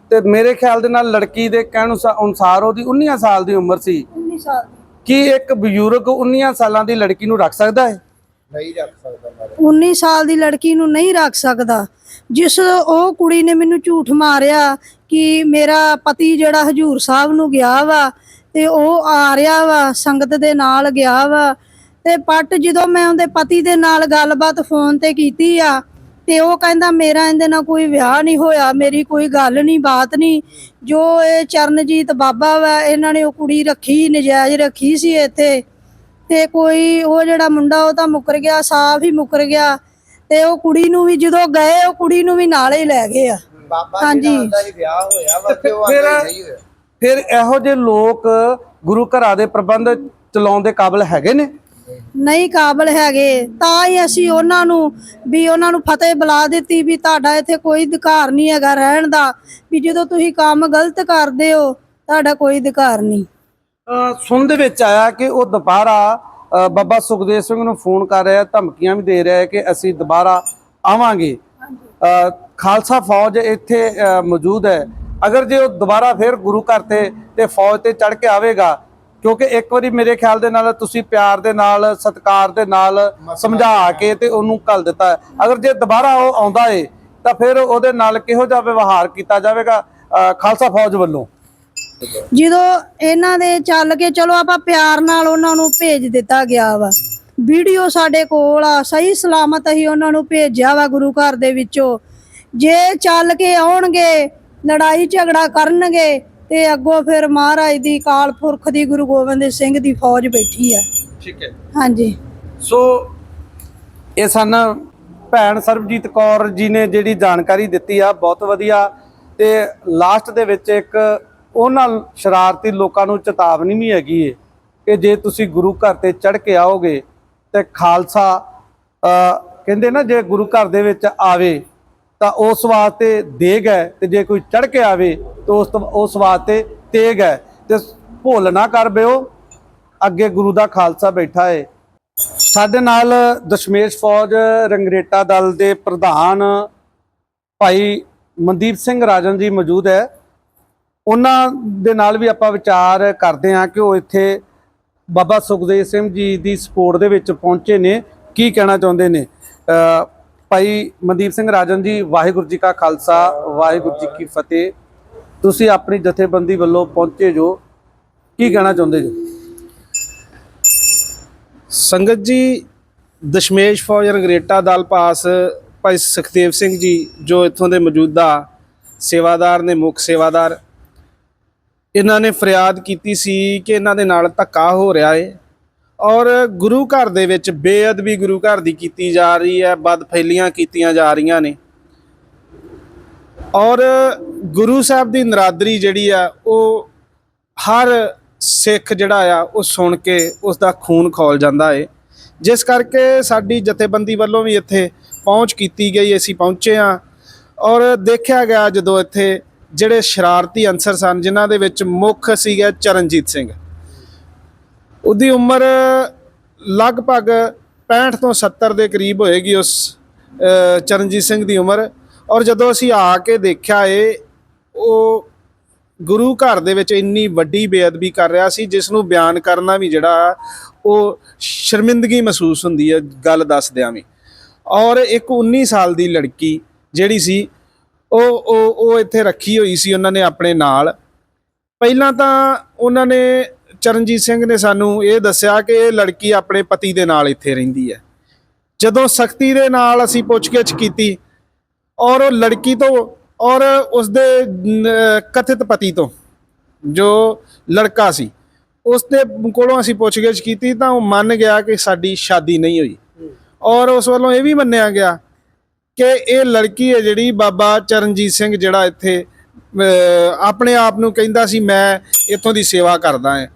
ਤੇ ਮੇਰੇ ਖਿਆਲ ਦੇ ਨਾਲ ਲੜਕੀ ਦੇ ਕਹਿਣ ਅਨੁਸਾ- ਅਨੁਸਾਰ ਉਹਦੀ 19 ਸਾਲ ਦੀ ਉਮਰ ਸੀ। 19 ਸਾਲ ਕੀ ਇੱਕ ਬਜ਼ੁਰਗ 19 ਸਾਲਾਂ ਦੀ ਲੜਕੀ ਨੂੰ ਰੱਖ ਸਕਦਾ ਹੈ? ਨਹੀਂ ਰੱਖ ਸਕਦਾ ਮੈਂ 19 ਸਾਲ ਦੀ ਲੜਕੀ ਨੂੰ ਨਹੀਂ ਰੱਖ ਸਕਦਾ। ਜਿਸ ਉਹ ਕੁੜੀ ਨੇ ਮੈਨੂੰ ਝੂਠ ਮਾਰਿਆ ਕਿ ਮੇਰਾ ਪਤੀ ਜਿਹੜਾ ਹਜੂਰ ਸਾਹਿਬ ਨੂੰ ਗਿਆ ਵਾ ਤੇ ਉਹ ਆ ਰਿਹਾ ਵਾ ਸੰਗਤ ਦੇ ਨਾਲ ਗਿਆ ਵਾ। ਤੇ ਪੱਟ ਜਦੋਂ ਮੈਂ ਉਹਦੇ ਪਤੀ ਦੇ ਨਾਲ ਗੱਲਬਾਤ ਫੋਨ ਤੇ ਕੀਤੀ ਆ ਤੇ ਉਹ ਕਹਿੰਦਾ ਮੇਰਾ ਇਹਦੇ ਨਾਲ ਕੋਈ ਵਿਆਹ ਨਹੀਂ ਹੋਇਆ ਮੇਰੀ ਕੋਈ ਗੱਲ ਨਹੀਂ ਬਾਤ ਨਹੀਂ। ਜੋ ਇਹ ਚਰਨਜੀਤ ਬਾਬਾ ਵਾ ਇਹਨਾਂ ਨੇ ਉਹ ਕੁੜੀ ਰੱਖੀ ਨਜਾਇਜ਼ ਰੱਖੀ ਸੀ ਇੱਥੇ। ਤੇ ਕੋਈ ਉਹ ਜਿਹੜਾ ਮੁੰਡਾ ਉਹ ਤਾਂ ਮੁੱਕਰ ਗਿਆ ਸਾਫ਼ ਹੀ ਮੁੱਕਰ ਗਿਆ। ਤੇ ਉਹ ਕੁੜੀ ਨੂੰ ਵੀ ਜਦੋਂ ਗਏ ਉਹ ਕੁੜੀ ਨੂੰ ਵੀ ਨਾਲ ਹੀ ਲੈ ਗਏ ਆ। ਬਾਬਾ ਹਾਂਜੀ। ਜੀ ਦਾ ਹੀ ਵਿਆਹ ਹੋਇਆ ਵਾ ਤੇ ਉਹ ਆਂਦੇ ਨਹੀਂ ਹੋਇਆ ਫਿਰ ਇਹੋ ਜਿਹੇ ਲੋਕ ਗੁਰੂ ਘਰਾਂ ਦੇ ਪ੍ਰਬੰਧ ਚਲਾਉਣ ਦੇ ਕਾਬਿਲ ਹੈਗੇ ਨੇ? ਨਹੀਂ ਕਾਬਲ ਹੈਗੇ। ਤਾਂ ਹੀ ਅਸੀਂ ਉਹਨਾਂ ਨੂੰ ਵੀ ਉਹਨਾਂ ਨੂੰ ਫਤਿਹ ਬੁਲਾ ਦਿੱਤੀ ਵੀ ਤੁਹਾਡਾ ਇੱਥੇ ਕੋਈ ਅਧਿਕਾਰ ਨਹੀਂ ਹੈਗਾ ਰਹਿਣ ਦਾ। ਵੀ ਜਦੋਂ ਤੁਸੀਂ ਕੰਮ ਗਲਤ ਕਰਦੇ ਹੋ ਤੁਹਾਡਾ ਕੋਈ ਅਧਿਕਾਰ ਨਹੀਂ। ਸੁਣ ਦੇ ਵਿੱਚ ਆਇਆ ਕਿ ਉਹ ਦੁਬਾਰਾ ਬਾਬਾ ਸੁਖਦੇਵ ਸਿੰਘ ਨੂੰ ਫੋਨ ਕਰ ਰਿਹਾ ਧਮਕੀਆਂ ਵੀ ਦੇ ਰਿਹਾ ਹੈ ਕਿ ਅਸੀਂ ਦੁਬਾਰਾ ਆਵਾਂਗੇ। ਖਾਲਸਾ ਫੌਜ ਇੱਥੇ ਮੌਜੂਦ ਹੈ। ਅਗਰ ਜੇ ਉਹ ਦੁਬਾਰਾ ਫਿਰ ਗੁਰੂ ਘਰ ਤੇ ਤੇ ਫੌਜ ਤੇ ਚੜ ਕੇ ਆਵੇਗਾ ਕਿਉਂਕਿ ਇੱਕ ਵਾਰੀ ਮੇਰੇ ਖਿਆਲ ਦੇ ਨਾਲ ਤੁਸੀਂ ਪਿਆਰ ਦੇ ਨਾਲ ਸਤਿਕਾਰ ਦੇ ਨਾਲ ਸਮਝਾ ਕੇ ਤੇ ਉਹਨੂੰ ਘੱਲ ਦਿੱਤਾ। ਅਗਰ ਜੇ ਦੁਬਾਰਾ ਉਹ ਆਉਂਦਾ ਏ ਤਾਂ ਫਿਰ ਉਹਦੇ ਨਾਲ ਕਿਹੋ ਜਿਹਾ ਵਿਵਹਾਰ ਕੀਤਾ ਜਾਵੇਗਾ ਖਾਲਸਾ ਫੌਜ ਵੱਲੋਂ? ਜਦੋਂ ਇਹਨਾਂ ਦੇ ਚੱਲ ਕੇ ਚਲੋ ਆਪਾਂ ਪਿਆਰ ਨਾਲ ਉਹਨਾਂ ਨੂੰ ਭੇਜ ਦਿੱਤਾ ਗਿਆ ਵਾ। ਵੀਡੀਓ ਸਾਡੇ ਕੋਲ ਆ ਸਹੀ ਸਲਾਮਤ ਅਸੀਂ ਉਹਨਾਂ ਨੂੰ ਭੇਜਿਆ ਵਾ ਗੁਰੂ ਘਰ ਦੇ ਵਿੱਚੋਂ। ਜੇ ਚੱਲ ਕੇ ਆਉਣਗੇ ਲੜਾਈ ਝਗੜਾ ਕਰਨਗੇ ਤੇ ਅੱਗੋਂ ਫਿਰ ਮਹਾਰਾਜ ਦੀ ਕਾਲ ਪੁਰਖ ਦੀ ਗੁਰੂ ਗੋਬਿੰਦ ਸਿੰਘ ਦੀ ਫੌਜ ਬੈਠੀ ਆ। ਠੀਕ ਹੈ। ਹਾਂਜੀ। ਸੋ ਇਹ ਸਨ ਭੈਣ ਸਰਬਜੀਤ ਕੌਰ ਜੀ ਨੇ ਜਿਹੜੀ ਜਾਣਕਾਰੀ ਦਿੱਤੀ ਆ ਬਹੁਤ ਵਧੀਆ। ਤੇ ਲਾਸਟ ਦੇ ਵਿੱਚ ਇੱਕ ਉਹਨਾਂ ਸ਼ਰਾਰਤੀ ਲੋਕਾਂ ਨੂੰ ਚੇਤਾਵਨੀ ਵੀ ਹੈਗੀ ਏ ਕਿ ਜੇ ਤੁਸੀਂ ਗੁਰੂ ਘਰ ਤੇ ਚੜ ਕੇ ਆਓਗੇ ਤੇ ਖਾਲਸਾ ਕਹਿੰਦੇ ਨਾ ਜੇ ਗੁਰੂ ਘਰ ਦੇ ਵਿੱਚ ਆਵੇ ਤਾਂ ਉਸ ਵਾਸਤੇ ਦੇਗ ਹੈ ਤੇ ਜੇ ਕੋਈ ਚੜ ਕੇ ਆਵੇ ਤਾਂ ਉਸ ਉਸ ਵਾਸਤੇ ਤੇਗ ਹੈ। ਤੇ ਭੁੱਲ ਨਾ ਕਰ ਬਿਓ, ਅੱਗੇ ਗੁਰੂ ਦਾ ਖਾਲਸਾ ਬੈਠਾ ਹੈ ਸਾਡੇ ਨਾਲ ਦਸ਼ਮੇਸ਼ ਫੌਜ ਰੰਗਰੇਟਾ ਦਲ ਦੇ ਪ੍ਰਧਾਨ ਭਾਈ ਮਨਦੀਪ ਸਿੰਘ ਰਾਜਨ ਜੀ ਮੌਜੂਦ ਹੈ। ਉਹਨਾਂ ਦੇ ਨਾਲ ਵੀ ਆਪਾਂ ਵਿਚਾਰ ਕਰਦੇ ਹਾਂ ਕਿ ਉਹ ਇੱਥੇ ਬਾਬਾ ਸੁਖਦੇਵ ਸਿੰਘ ਜੀ ਦੀ ਸਪੋਰਟ ਦੇ ਵਿੱਚ ਪਹੁੰਚੇ ਨੇ। ਕੀ ਕਹਿਣਾ ਚਾਹੁੰਦੇ ਨੇ? ਭਾਈ ਮਨਦੀਪ ਸਿੰਘ ਰਾਜਨ ਜੀ, ਵਾਹਿਗੁਰੂ ਜੀ ਕਾ ਖਾਲਸਾ, ਵਾਹਿਗੁਰੂ ਜੀ ਕੀ ਫਤਿਹ। ਤੁਸੀਂ ਆਪਣੀ ਜਥੇਬੰਦੀ ਵੱਲੋਂ ਪਹੁੰਚੇ ਜੋ, ਕੀ ਕਹਿਣਾ ਚਾਹੁੰਦੇ ਜੀ? ਸੰਗਤ ਜੀ, ਦਸ਼ਮੇਸ਼ ਫੌਜ ਰੰਗਰੇਟਾ ਦਲ ਪਾਸ ਭਾਈ ਸੁਖਦੇਵ ਸਿੰਘ ਜੀ, ਜੋ ਇੱਥੋਂ ਦੇ ਮੌਜੂਦਾ ਸੇਵਾਦਾਰ ਨੇ, ਮੁੱਖ ਸੇਵਾਦਾਰ, ਇਹਨਾਂ ਨੇ ਫਰਿਆਦ ਕੀਤੀ ਸੀ ਕਿ ਇਹਨਾਂ ਦੇ ਨਾਲ ਧੱਕਾ ਹੋ ਰਿਹਾ ਹੈ ਔਰ ਗੁਰੂ ਘਰ ਦੇ ਵਿੱਚ ਬੇਅਦਬੀ ਗੁਰੂ ਘਰ ਦੀ ਕੀਤੀ ਜਾ ਰਹੀ ਹੈ ਬਦਫੈਲੀਆਂ ਕੀਤੀਆਂ ਜਾ ਰਹੀਆਂ ਨੇ। ਔਰ ਗੁਰੂ ਸਾਹਿਬ ਦੀ ਨਰਾਦਰੀ ਜਿਹੜੀ ਆ, ਉਹ ਹਰ ਸਿੱਖ ਜਿਹੜਾ ਆ, ਉਹ ਸੁਣ ਕੇ ਉਸ ਦਾ ਖੂਨ ਖੌਲ ਜਾਂਦਾ ਏ। ਜਿਸ ਕਰਕੇ ਸਾਡੀ ਜਥੇਬੰਦੀ ਵੱਲੋਂ ਵੀ ਇੱਥੇ ਪਹੁੰਚ ਕੀਤੀ ਗਈ, ਅਸੀਂ ਪਹੁੰਚੇ ਆ ਔਰ ਦੇਖਿਆ ਗਿਆ ਜਦੋਂ ਇੱਥੇ ਜਿਹੜੇ ਸ਼ਰਾਰਤੀ ਅਨਸਰ ਸਨ, ਜਿਨ੍ਹਾਂ ਦੇ ਵਿੱਚ ਮੁੱਖ ਸੀਗਾ ਚਰਨਜੀਤ ਸਿੰਘ। ਉਹਦੀ ਉਮਰ ਲਗਭਗ 65 ਤੋਂ 70 ਦੇ ਕਰੀਬ ਹੋਏਗੀ ਉਸ ਚਰਨਜੀਤ ਸਿੰਘ ਦੀ ਉਮਰ। ਔਰ ਜਦੋਂ ਅਸੀਂ ਆ ਕੇ ਦੇਖਿਆ ਏ ਉਹ ਗੁਰੂ ਘਰ ਦੇ ਵਿੱਚ ਇੰਨੀ ਵੱਡੀ ਬੇਅਦਬੀ ਕਰ ਰਿਹਾ ਸੀ, ਜਿਸ ਨੂੰ ਬਿਆਨ ਕਰਨਾ ਵੀ ਜਿਹੜਾ ਉਹ ਸ਼ਰਮਿੰਦਗੀ ਮਹਿਸੂਸ ਹੁੰਦੀ ਹੈ, ਗੱਲ ਦੱਸਦਿਆਂ ਵੀ। ਔਰ ਇੱਕ 19 ਸਾਲ ਦੀ ਲੜਕੀ ਜਿਹੜੀ ਸੀ, ਉਹ ਉਹ ਉਹ ਇੱਥੇ ਰੱਖੀ ਹੋਈ ਸੀ, ਉਹਨਾਂ ਨੇ ਆਪਣੇ ਨਾਲ। ਪਹਿਲਾਂ ਤਾਂ ਉਹਨਾਂ ਨੇ ਚਰਨਜੀਤ ਸਿੰਘ ਨੇ ਸਾਨੂੰ ਇਹ ਦੱਸਿਆ ਕਿ ਇਹ ਲੜਕੀ ਆਪਣੇ ਪਤੀ ਦੇ ਨਾਲ ਇੱਥੇ ਰਹਿੰਦੀ ਹੈ। ਜਦੋਂ ਸਖਤੀ ਦੇ ਨਾਲ ਅਸੀਂ ਪੁੱਛਗਿੱਛ ਕੀਤੀ ਔਰ ਉਹ ਲੜਕੀ ਤੋਂ ਔਰ ਉਸਦੇ ਕਥਿਤ ਪਤੀ ਤੋਂ ਜੋ ਲੜਕਾ ਸੀ ਉਸ ਦੇ ਕੋਲੋਂ ਅਸੀਂ ਪੁੱਛਗਿੱਛ ਕੀਤੀ ਤਾਂ ਉਹ ਮੰਨ ਗਿਆ ਕਿ ਸਾਡੀ ਸ਼ਾਦੀ ਨਹੀਂ ਹੋਈ। ਔਰ ਉਸ ਵੱਲੋਂ ਇਹ ਵੀ ਮੰਨਿਆ ਗਿਆ ਕਿ ਇਹ ਲੜਕੀ ਹੈ ਜਿਹੜੀ ਬਾਬਾ ਚਰਨਜੀਤ ਸਿੰਘ ਜਿਹੜਾ ਇੱਥੇ ਆਪਣੇ ਆਪ ਨੂੰ ਕਹਿੰਦਾ ਸੀ, ਮੈਂ ਇੱਥੋਂ ਦੀ ਸੇਵਾ ਕਰਦਾ ਹਾਂ।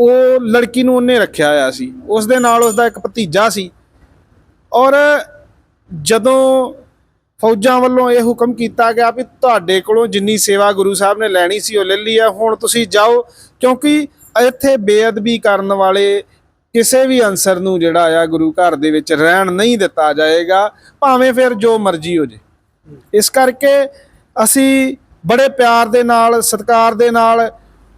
ਉਹ ਲੜਕੀ ਨੂੰ ਉਹਨੇ ਰੱਖਿਆ ਹੋਇਆ ਸੀ। ਉਸ ਦੇ ਨਾਲ ਉਸ ਦਾ ਇੱਕ ਭਤੀਜਾ ਸੀ। ਔਰ ਜਦੋਂ ਫੌਜਾਂ ਵੱਲੋਂ ਇਹ ਹੁਕਮ ਕੀਤਾ ਗਿਆ ਵੀ ਤੁਹਾਡੇ ਕੋਲੋਂ ਜਿੰਨੀ ਸੇਵਾ ਗੁਰੂ ਸਾਹਿਬ ਨੇ ਲੈਣੀ ਸੀ ਉਹ ਲੈ ਲਈ ਹੈ ਹੁਣ ਤੁਸੀਂ ਜਾਓ, ਕਿਉਂਕਿ ਇੱਥੇ ਬੇਅਦਬੀ ਕਰਨ ਵਾਲੇ ਕਿਸੇ ਵੀ ਅਨਸਰ ਨੂੰ ਜਿਹੜਾ ਆ ਗੁਰੂ ਘਰ ਦੇ ਵਿੱਚ ਰਹਿਣ ਨਹੀਂ ਦਿੱਤਾ ਜਾਏਗਾ, ਭਾਵੇਂ ਫਿਰ ਜੋ ਮਰਜ਼ੀ ਹੋ ਜੇ। ਇਸ ਕਰਕੇ ਅਸੀਂ ਬੜੇ ਪਿਆਰ ਦੇ ਨਾਲ, ਸਤਿਕਾਰ ਦੇ ਨਾਲ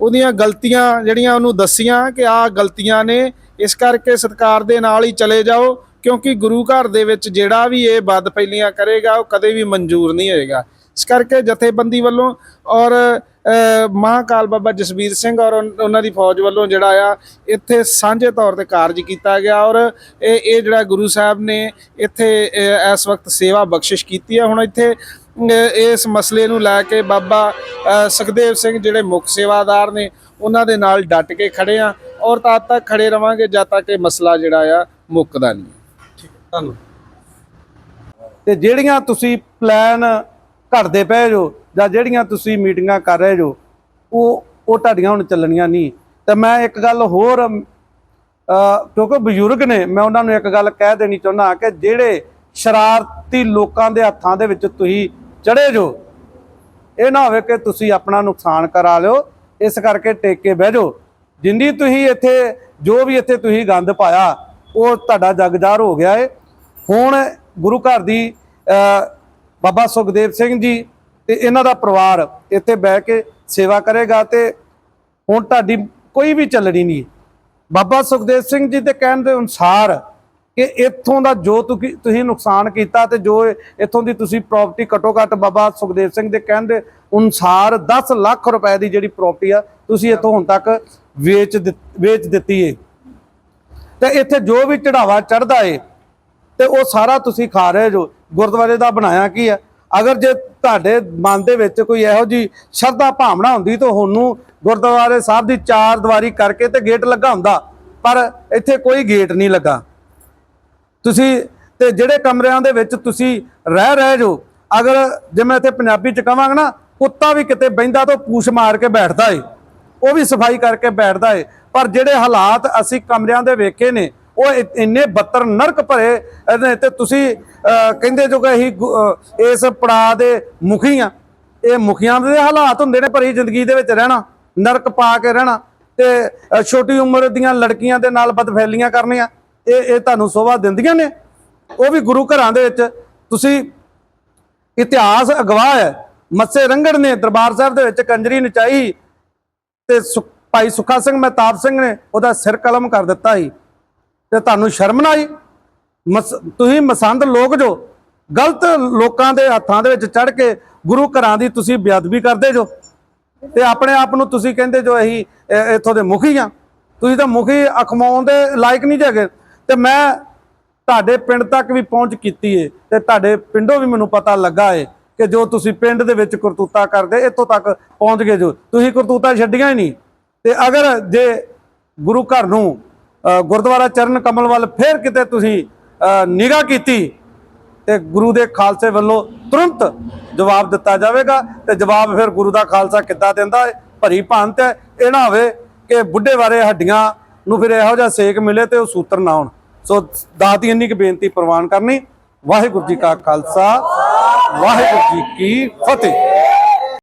ਉਹਦੀਆਂ ਗਲਤੀਆਂ ਜਿਹੜੀਆਂ ਉਹਨੂੰ ਦੱਸੀਆਂ ਕਿ ਆਹ ਗਲਤੀਆਂ ਨੇ ਇਸ ਕਰਕੇ ਸਤਿਕਾਰ ਦੇ ਨਾਲ ਹੀ ਚਲੇ ਜਾਓ ਕਿਉਂਕਿ ਗੁਰੂ ਘਰ ਦੇ ਵਿੱਚ ਜਿਹੜਾ ਵੀ ਇਹ ਬਦ ਪਹਿਲੀਆਂ ਕਰੇਗਾ ਉਹ ਕਦੇ ਵੀ ਮਨਜ਼ੂਰ ਨਹੀਂ ਹੋਏਗਾ। ਇਸ ਕਰਕੇ ਜਥੇਬੰਦੀ ਵੱਲੋਂ ਔਰ ਅ, ਮਹਾਕਾਲ ਬਾਬਾ ਜਸਵੀਰ ਸਿੰਘ ਔਰ ਉਹਨਾਂ ਦੀ ਫੌਜ ਵੱਲੋਂ ਜਿਹੜਾ ਆ ਇੱਥੇ ਸਾਂਝੇ ਤੌਰ ਤੇ ਕਾਰਜ ਕੀਤਾ ਗਿਆ ਔਰ ਇਹ ਇਹ ਜਿਹੜਾ ਗੁਰੂ ਸਾਹਿਬ ਨੇ ਇੱਥੇ ਇਸ ਵਕਤ ਸੇਵਾ ਬਖਸ਼ਿਸ਼ ਕੀਤੀ ਹੈ। ਹੁਣ ਇੱਥੇ ਇਸ ਮਸਲੇ ਨੂੰ ਲੈ ਕੇ ਬਾਬਾ ਸੁਖਦੇਵ ਸਿੰਘ ਜਿਹੜੇ ਮੁੱਖ ਸੇਵਾਦਾਰ ਨੇ ਉਹਨਾਂ ਦੇ ਨਾਲ ਡਟ ਕੇ ਖੜੇ ਆ ਔਰ ਤਦ ਤੱਕ ਖੜੇ ਰਵਾਂਗੇ ਜਦ ਤੱਕ ਇਹ ਮਸਲਾ ਜਿਹੜਾ ਆ ਮੁੱਕਦਾ ਨਹੀਂ। ਤੁਹਾਨੂੰ ਤੇ ਜਿਹੜੀਆਂ ਤੁਸੀਂ ਪਲਾਨ ਘੜਦੇ ਪਏ ਜੋ ਜਾਂ ਜਿਹੜੀਆਂ ਤੁਸੀਂ ਮੀਟਿੰਗਾਂ ਕਰ ਰਹੇ ਜੋ ਉਹ ਉਹ ਤੁਹਾਡੀਆਂ ਹੁਣ ਚੱਲਣੀਆਂ ਨਹੀਂ। ਤੇ ਮੈਂ ਇੱਕ ਗੱਲ ਹੋਰ ਕਿਉਂਕਿ ਬਜ਼ੁਰਗ ਨੇ ਮੈਂ ਉਹਨਾਂ ਨੂੰ ਇੱਕ ਗੱਲ ਕਹਿ ਦੇਣੀ ਚਾਹੁੰਦਾ ਕਿ ਜਿਹੜੇ ਸ਼ਰਾਰਤੀ ਲੋਕਾਂ ਦੇ ਹੱਥਾਂ ਦੇ ਵਿੱਚ ਤੁਸੀਂ ਚੜੇ ਜੋ। ਇਹ ਨਾ ਹੋਵੇ ਕਿ ਤੁਸੀਂ ਆਪਣਾ ਨੁਕਸਾਨ ਕਰਾ ਲਿਓ, ਇਸ ਕਰਕੇ ਟੇਕ ਕੇ ਬਹਿ ਜਾਓ। ਜਿੰਨੀ ਤੁਸੀਂ ਇੱਥੇ, ਜੋ ਵੀ ਇੱਥੇ ਤੁਸੀਂ ਗੰਦ ਪਾਇਆ, ਉਹ ਤੁਹਾਡਾ ਜਗਜਾਰ ਹੋ ਗਿਆ ਏ। ਹੁਣ ਗੁਰੂ ਘਰ ਦੀ ਬਾਬਾ ਸੁਖਦੇਵ ਸਿੰਘ ਜੀ ਤੇ ਇਹਨਾਂ ਦਾ ਪਰਿਵਾਰ ਇੱਥੇ ਬਹਿ ਕੇ ਸੇਵਾ ਕਰੇਗਾ ਤੇ ਹੁਣ ਤੁਹਾਡੀ ਕੋਈ ਵੀ ਚੱਲਣੀ ਨਹੀਂ। ਬਾਬਾ ਸੁਖਦੇਵ ਸਿੰਘ ਜੀ ਦੇ ਕਹਿਣ ਦੇ ਅਨੁਸਾਰ ਕਿ ਇੱਥੋਂ ਦਾ ਜੋ ਤੁਕੀ- ਤੁਸੀਂ ਨੁਕਸਾਨ ਕੀਤਾ ਤੇ ਜੋ ਇੱਥੋਂ ਦੀ ਤੁਸੀਂ ਪ੍ਰਾਪਰਟੀ ਘੱਟੋ ਘੱਟ ਬਾਬਾ ਸੁਖਦੇਵ ਸਿੰਘ ਦੇ ਕਹਿਣ ਦੇ ਅਨੁਸਾਰ 10 ਲੱਖ ਰੁਪਏ ਦੀ ਜਿਹੜੀ ਪ੍ਰਾਪਰਟੀ ਆ, ਤੁਸੀਂ ਇੱਥੋਂ ਹੁਣ ਤੱਕ ਵੇਚ ਦਿੱਤ- ਵੇਚ ਦਿੱਤੀ ਏ। ਤੇ ਇੱਥੇ ਜੋ ਵੀ ਚੜਾਵਾ ਚੜਦਾ ਏ, ਤੇ ਉਹ ਸਾਰਾ ਤੁਸੀਂ ਖਾ ਰਹੇ ਜੋ। ਗੁਰਦੁਆਰੇ ਦਾ ਬਣਾਇਆ ਕੀ ਆ? ਅਗਰ ਜੇ ਤੁਹਾਡੇ ਮਨ ਦੇ ਵਿੱਚ ਕੋਈ ਇਹੋ ਜੀ ਸ਼ਰਧਾ ਭਾਵਨਾ ਹੁੰਦੀ ਤਾਂ ਉਹਨੂੰ ਗੁਰਦੁਆਰੇ ਸਾਹਿਬ ਦੀ ਚਾਰ ਦੀਵਾਰੀ ਕਰਕੇ ਤੇ ਗੇਟ ਲੱਗਾ ਹੁੰਦਾ, ਪਰ ਇੱਥੇ ਕੋਈ ਗੇਟ ਨਹੀਂ ਲੱਗਾ। ਤੁਸੀਂ ਤੇ ਜਿਹੜੇ ਕਮਰਿਆਂ ਦੇ ਵਿੱਚ ਤੁਸੀਂ ਰਹਿ ਰਹੇ ਜੋ, ਅਗਰ ਜੇ ਮੈਂ ਇੱਥੇ ਪੰਜਾਬੀ ਚ ਕਵਾਂਗਾ ਨਾ, ਕੁੱਤਾ ਵੀ ਕਿਤੇ ਬੈੰਦਾ ਤਾਂ ਪੂਛ ਮਾਰ ਕੇ ਬੈਠਦਾ ਏ, ਉਹ ਵੀ ਸਫ਼ਾਈ ਕਰਕੇ ਬੈਠਦਾ ਏ, ਪਰ ਜਿਹੜੇ ਹਾਲਾਤ ਅਸੀਂ ਕਮਰਿਆਂ ਦੇ ਵੇਖੇ ਨੇ, ਉਹ ਇ- ਇੰਨੇ ਬੱਤਰ ਨਰਕ ਭਰੇ ਨੇ ਤੇ ਤੁਸੀਂ ਕਹਿੰਦੇ ਜੋ ਕਿ ਅਸੀਂ ਗੁ- ਇਸ ਪੜਾ ਦੇ ਮੁਖੀ ਆ। ਇਹ ਮੁਖੀਆਂ ਦੇ ਹਾਲਾਤ ਹੁੰਦੇ ਨੇ ਭਰੀ ਜ਼ਿੰਦਗੀ ਦੇ ਵਿੱਚ ਰਹਿਣਾ, ਨਰਕ ਪਾ ਕੇ ਰਹਿਣਾ, ਤੇ ਛੋਟੀ ਉਮਰ ਦੀਆਂ ਲੜਕੀਆਂ ਦੇ ਨਾਲ ਬਦਫੈਲੀਆਂ ਕਰਨੀਆਂ। ਇਹ ਇਹ ਤੁਹਾਨੂੰ ਸੋਭਾ ਦਿੰਦੀਆਂ ਨੇ। ਉਹ ਵੀ ਗੁਰੂ ਘਰਾਂ ਦੇ ਵਿੱਚ ਤੁਸੀਂ ਇਤਿਹਾਸ ਅਗਵਾਹ ਹੈ। ਮੱਸੇ ਰੰਗੜ ਨੇ ਦਰਬਾਰ ਸਾਹਿਬ ਦੇ ਵਿੱਚ ਕੰਜਰੀ ਨਚਾਈ ਤੇ ਸੁ- ਭਾਈ ਸੁੱਖਾ ਸਿੰਘ ਮਹਿਤਾਬ ਸਿੰਘ ਨੇ ਉਹਦਾ ਸਿਰ ਕਲਮ ਕਰ ਦਿੱਤਾ ਸੀ। ਤੇ ਤੁਹਾਨੂੰ ਸ਼ਰਮ ਨਾ ਆਈ? ਮਸ- ਤੁਸੀਂ ਮਸੰਦ ਲੋਕ ਜੋ, ਗਲਤ ਲੋਕਾਂ ਦੇ ਹੱਥਾਂ ਦੇ ਵਿੱਚ ਚੜ ਕੇ ਗੁਰੂ ਘਰਾਂ ਦੀ ਤੁਸੀਂ ਬੇਅਦਬੀ ਕਰਦੇ ਜੋ। ਤੇ ਆਪਣੇ ਆਪ ਨੂੰ ਤੁਸੀਂ ਕਹਿੰਦੇ ਜੋ ਅਸੀਂ ਇੱਥੋਂ ਦੇ ਮੁਖੀ ਆ ਤੁਸੀਂ ਤਾਂ ਮੁਖੀ ਅਖਮਾਉਣ ਦੇ ਲਾਇਕ ਨਹੀਂ ਜਗੇ ਤੇ ਮੈਂ ਤੁਹਾਡੇ ਪਿੰਡ ਤੱਕ ਵੀ ਪਹੁੰਚ ਕੀਤੀ ਏ ਤੇ ਤੁਹਾਡੇ ਪਿੰਡੋਂ ਵੀ ਮੈਨੂੰ ਪਤਾ ਲੱਗਾ ਏ ਕਿ ਜੋ ਤੁਸੀਂ ਪਿੰਡ ਦੇ ਵਿੱਚ ਕਰਤੂਤਾ ਕਰਦੇ, ਇੱਥੋਂ ਤੱਕ ਪਹੁੰਚ ਗਏ ਜੋ। ਤੁਸੀਂ ਕਰਤੂਤਾ ਛੱਡੀਆਂ ਹੀ ਨਹੀਂ। ਤੇ ਅਗਰ ਜੇ ਗੁਰੂ ਘਰ ਨੂੰ ਗੁਰਦੁਆਰਾ ਚਰਨ ਕਮਲ ਵੱਲ ਫੇਰ ਕਿਤੇ ਤੁਸੀਂ ਨਿਗਾਹ ਕੀਤੀ, ਤੇ ਗੁਰੂ ਦੇ ਖਾਲਸੇ ਵੱਲੋਂ ਤੁਰੰਤ ਜਵਾਬ ਦਿੱਤਾ ਜਾਵੇਗਾ ਤੇ ਜਵਾਬ ਫਿਰ ਗੁਰੂ ਦਾ ਖਾਲਸਾ ਕਿੱਦਾਂ ਦਿੰਦਾ ਹੈ ਭਰੀ ਭਾਂਤ ਹੈ ਇਹ ਨਾ ਹੋਵੇ ਕਿ ਬੁੱਢੇ ਬਾਰੇ ਹੱਡੀਆਂ ਨੂੰ ਫਿਰ ਇਹੋ ਜਿਹਾ ਸੇਕ ਮਿਲੇ ਤੇ ਉਹ ਸੂਤਰ ਨਾ ਹੋਣ। ਸੋ ਦਾਦੀ ਇੰਨੀ ਕੁ ਬੇਨਤੀ ਪ੍ਰਵਾਨ ਕਰਨੀ। ਵਾਹਿਗੁਰੂ ਜੀ ਕਾ ਖਾਲਸਾ, ਵਾਹਿਗੁਰੂ ਜੀ ਕੀ ਫਤਿਹ।